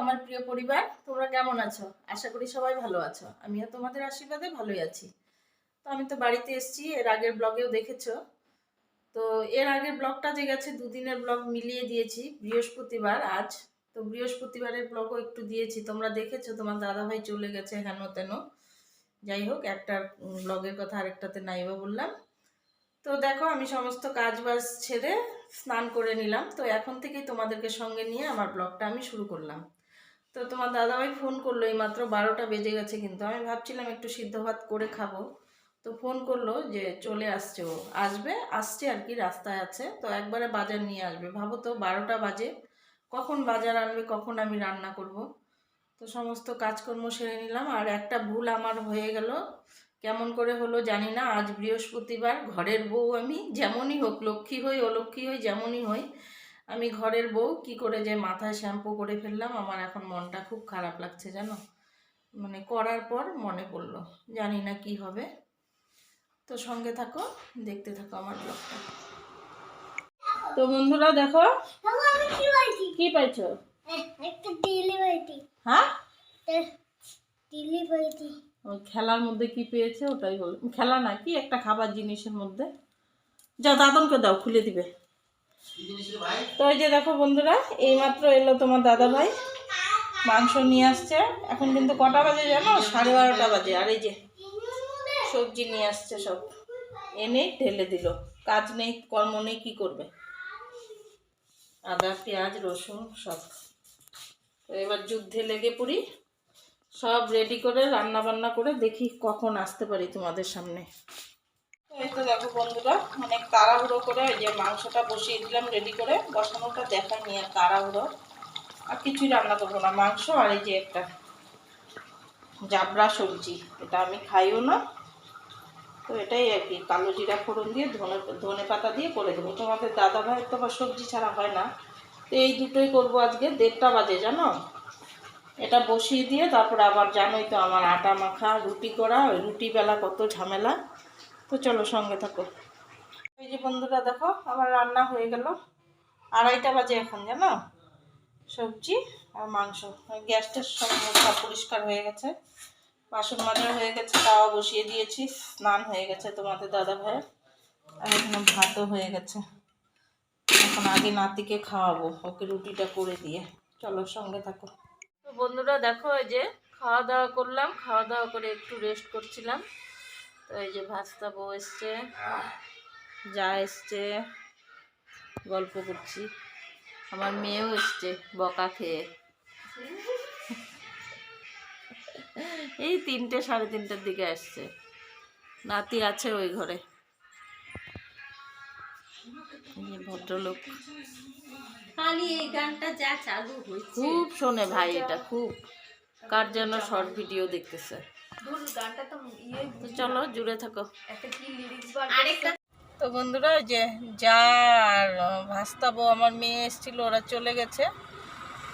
আমার প্রিয় পরিবার, তোমরা কেমন আছো? আশা করি সবাই ভালো আছো। আমিও তোমাদের আশীর্বাদে ভালোই আছি। তো আমি তো বাড়িতে এসেছি, এর আগের ব্লগেও দেখেছ। তো এর আগের ব্লগটা যে গেছে, দুদিনের ব্লগ মিলিয়ে দিয়েছি, বৃহস্পতিবার, আজ। তো বৃহস্পতিবারের ব্লগও একটু দিয়েছি। তোমরা দেখেছ, তোমার দাদাভাই চলে গেছে হেন তেন। যাই হোক, একটা ব্লগের কথা আরেকটাতে নাইবা বললাম। তো দেখো, আমি সমস্ত কাজ বাজ ছেড়ে স্নান করে নিলাম। তো এখন থেকেই তোমাদেরকে সঙ্গে নিয়ে আমার ব্লগটা আমি শুরু করলাম। তো তোমার দাদাভাই ফোন করল, এই মাত্র বারোটা বেজে গেছে কিন্তু। আমি ভাবছিলাম একটু সিদ্ধ ভাত করে খাব। তো ফোন করল যে, চলে আসছে ও। আসবে, আসছে আর কি, রাস্তায় আছে। তো একবারে বাজার নিয়ে আসবে। ভাবো তো, বারোটা বাজে। কখন বাজার আনবে, কখন আমি রান্না করব? তো সমস্ত কাজকর্ম সেরে নিলাম। আর একটা ভুল আমার হয়ে গেল। কেমন করে হলো জানি না। আজ বৃহস্পতিবার, ঘরের বউ আমি, যেমনই হোক, লক্ষ্মী হই, অলক্ষ্মী হই, যেমনই হই আমি ঘরের বউ, কি করে যে মাথায় শ্যাম্পু করে ফেললাম, আমার এখন মনটা খুব খারাপ লাগছে জানো? মানে করার পর মনে পড়ল, জানি না কি হবে। তো সঙ্গে থাকো, দেখতে থাকো আমার ব্লগটা। তো বন্ধুরা দেখো, কি? পাইছো? হ্যাঁ? খেলার মধ্যে কি পেয়েছে ওটাই বল খেলা না, কি একটা খাবার জিনিসের মধ্যে? যা দাদনকে দাও, খুলে দিবে। তো এই যে দেখো বন্ধুরা, এইমাত্র এলো তোমার দাদা ভাই মাংস নিয়ে আসছে। এখন কিন্তু কটা বাজে জানো? সাড়ে বারোটা বাজে। আর এই যে সবজি নিয়ে আসছে সব। এনে ঢেলে দিল। কাজ নেই, কর্ম নেই, কি করবে? আদা, পেঁয়াজ, রসুন, সব। তো এবার যুদ্ধে লেগে পড়ি। সব রেডি করে রান্না বান্না করে দেখি কখন আসতে পারি তোমাদের সামনে। এই তো দেখো বন্ধুরা অনেক তাড়াহুড়ো করে এই যে মাংসটা বসিয়ে দিলাম রেডি করে বসানোটা দেখায়নি আর তাড়াহুড়ো। আর কিছুই রান্না করব না, মাংস আর এই যে একটা জাবরা সবজি, এটা আমি খাইও না। তো এটাই আর কি, কালো জিরা ফোড়ন দিয়ে ধনে ধনে পাতা দিয়ে করে দেবো। তোমাদের দাদা ভাইয়ের তো আবার সবজি ছাড়া হয় না। তো এই দুটোই করব আজকে, দেড়টা বাজে জানো? এটা বসিয়ে দিয়ে তারপর আবার জানোই তো আমার আটা মাখা, রুটি করা, ওই রুটি বেলা কত ঝামেলা। তো চলো সঙ্গে থাকো। এই যে বন্ধুরা দেখো, আমার রান্না হয়ে গেল। আড়াইটা বাজে এখন, জানো? সবজি আর মাংস। ওই গ্যাসটা সব পরিষ্কার হয়ে গেছে। বাসন মাজা হয়ে গেছে, তাওয়া বসিয়ে দিয়েছি। স্নান হয়ে গেছে তোমাদের দাদা ভাইয়ের আর এখানে ভাতও হয়ে গেছে। এখন আগে নাতিকে খাওয়াবো, ওকে রুটিটা করে দিয়ে। চলো সঙ্গে থাকো। তো বন্ধুরা দেখো, এই যে খাওয়া দাওয়া করলাম। খাওয়া দাওয়া করে একটু রেস্ট করছিলাম। তো এই যে ভাস্তা বউ এসছে। যা এসছে গল্প করছি। আমার মেয়েও এসছে বকা খেয়ে। এই তিনটে সাড়ে তিনটের দিকে আসছে। নাতি আছে ওই ঘরে। ভদ্রলোক। খালি এই গানটা যা চালু হয়েছে। খুব শোনে ভাই এটা খুব। কার যেন শর্ট ভিডিও দেখতেছে। ইয়ে তো চলো জুড়ে থাকো। একটা কি লিরিক্স বার আরেকটা তো বন্ধুরা ওই যে যা আর ভাস্তাবো আমার মেয়ে এসেছিল ওরা চলে গেছে।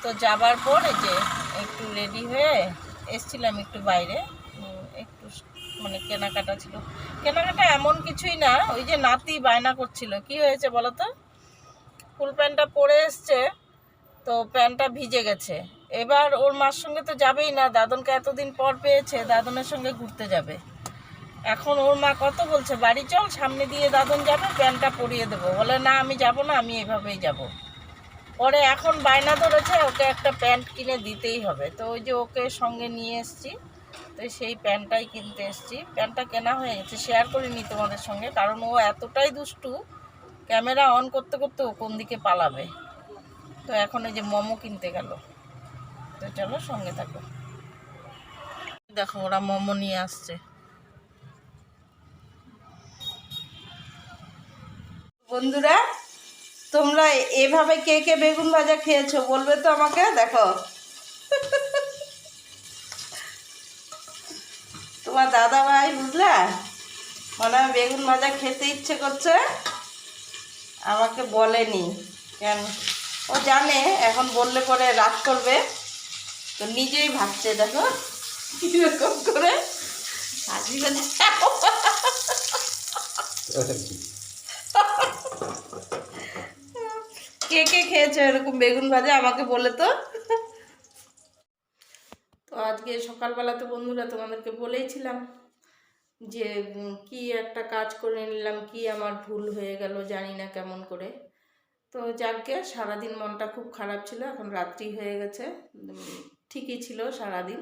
তো যাবার পর এই যে একটু রেডি হয়ে এসছিলাম একটু বাইরে। একটু মানে কেনাকাটা ছিল। কেনাকাটা এমন কিছুই না ওই যে নাতি বায়না করছিল। কি হয়েছে বলো তো? ফুল প্যান্টটা পরে এসছে। তো প্যান্টটা ভিজে গেছে। এবার ওর মার সঙ্গে তো যাবেই না, দাদনকে এতদিন পর পেয়েছে, দাদনের সঙ্গে ঘুরতে যাবে। এখন ওর মা কত বলছে, বাড়ি চল, সামনে দিয়ে দাদন যাবে প্যান্টটা পরিয়ে দেবো। বলে, না, আমি যাব না, আমি এভাবেই যাব। পরে এখন বায়না ধরেছে, ওকে একটা প্যান্ট কিনে দিতেই হবে। তো ওই যে ওকে সঙ্গে নিয়ে এসছি, তো সেই প্যান্টটাই কিনতে এসছি। প্যান্টটা কেনা হয়ে গেছে শেয়ার করিনি তোমাদের সঙ্গে, কারণ ও এতটাই দুষ্টু, ক্যামেরা অন করতে করতে ও কোন দিকে পালাবে। তো এখন ওই যে মোমো কিনতে গেল। তো চলো সঙ্গে থাকো। দেখো ওরা মোমো নিয়ে আসছে। বন্ধুরা, তোমরা এভাবে কে কে বেগুন ভাজা খেয়েছো বলবে তো আমাকে, দেখো। তোমার দাদা ভাই বুঝলা? মনে হয় বেগুন ভাজা খেতে ইচ্ছে করছে। আমাকে বলেনি, কেন? ও জানে, এখন বললে পরে রাগ করবে। তো নিজেই ভাবছে, দেখো, কীরকম করে হাসি কে কে খেয়েছো এরকম বেগুন ভাজা? আমাকে বলে তো। তো আজকে সকালবেলা তো বন্ধুরা তোমাদেরকে বলেইছিলাম যে কি একটা কাজ করে নিলাম, কি আমার ভুল হয়ে গেল জানি না কেমন করে। তো যাকে সারাদিন মনটা খুব খারাপ ছিল, এখন রাত্রি হয়ে গেছে। ঠিকই ছিল সারাদিন,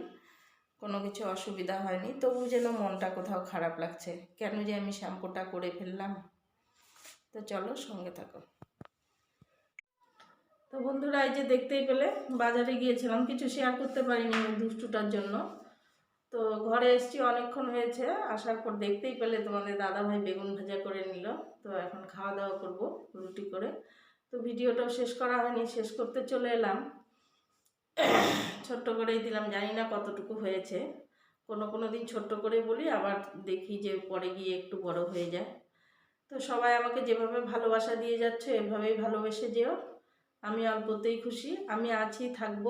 কোনো কিছু অসুবিধা হয়নি। তবু যেন মনটা কোথাও খারাপ লাগছে। কেন যে আমি শ্যাম্পুটা করে ফেললাম। তো চলো সঙ্গে থাকো। তো বন্ধুরা, এই যে দেখতেই পেলে, বাজারে গিয়েছিলাম। কিছু শেয়ার করতে পারিনি দুষ্টুটার জন্য। তো ঘরে এসছি, অনেকক্ষণ হয়েছে। আসার পর দেখতেই পেলে তোমাদের দাদাভাই বেগুন ভাজা করে নিল। তো এখন খাওয়া দাওয়া করব, রুটি করে। তো ভিডিওটাও শেষ করা হয়নি, শেষ করতে চলে এলাম। ছোট্ট করেই দিলাম, জানি না কতটুকু হয়েছে। কোনো কোনো দিন ছোট্ট করে বলি, আবার দেখি যে পরে গিয়ে একটু বড় হয়ে যায়। তো সবাই আমাকে যেভাবে ভালোবাসা দিয়ে যাচ্ছে, এভাবেই ভালোবেসে যেও। আমি অল্পতেই খুশি, আমি আছি, থাকব।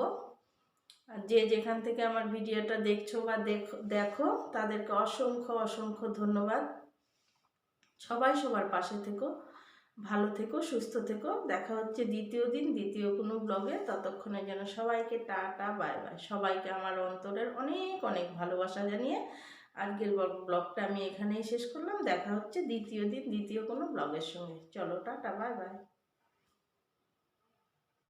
আর যে যেখান থেকে আমার ভিডিওটা দেখছ বা দেখো দেখো, তাদেরকে অসংখ্য অসংখ্য ধন্যবাদ। সবাই সবার পাশে থেকো। ভালো থেকো, সুস্থ থেকো। দেখা হচ্ছে দ্বিতীয় দিন, দ্বিতীয় কোনো ব্লগে ততক্ষণের জন্য সবাইকে টাটা, বাই বাই। সবাইকে আমার অন্তরের অনেক অনেক ভালোবাসা জানিয়ে আজকের ব্লগটা আমি এখানেই শেষ করলাম। দেখা হচ্ছে দ্বিতীয় দিন, দ্বিতীয় কোনো ব্লগের সঙ্গে। চলো, টাটা, বাই বাই।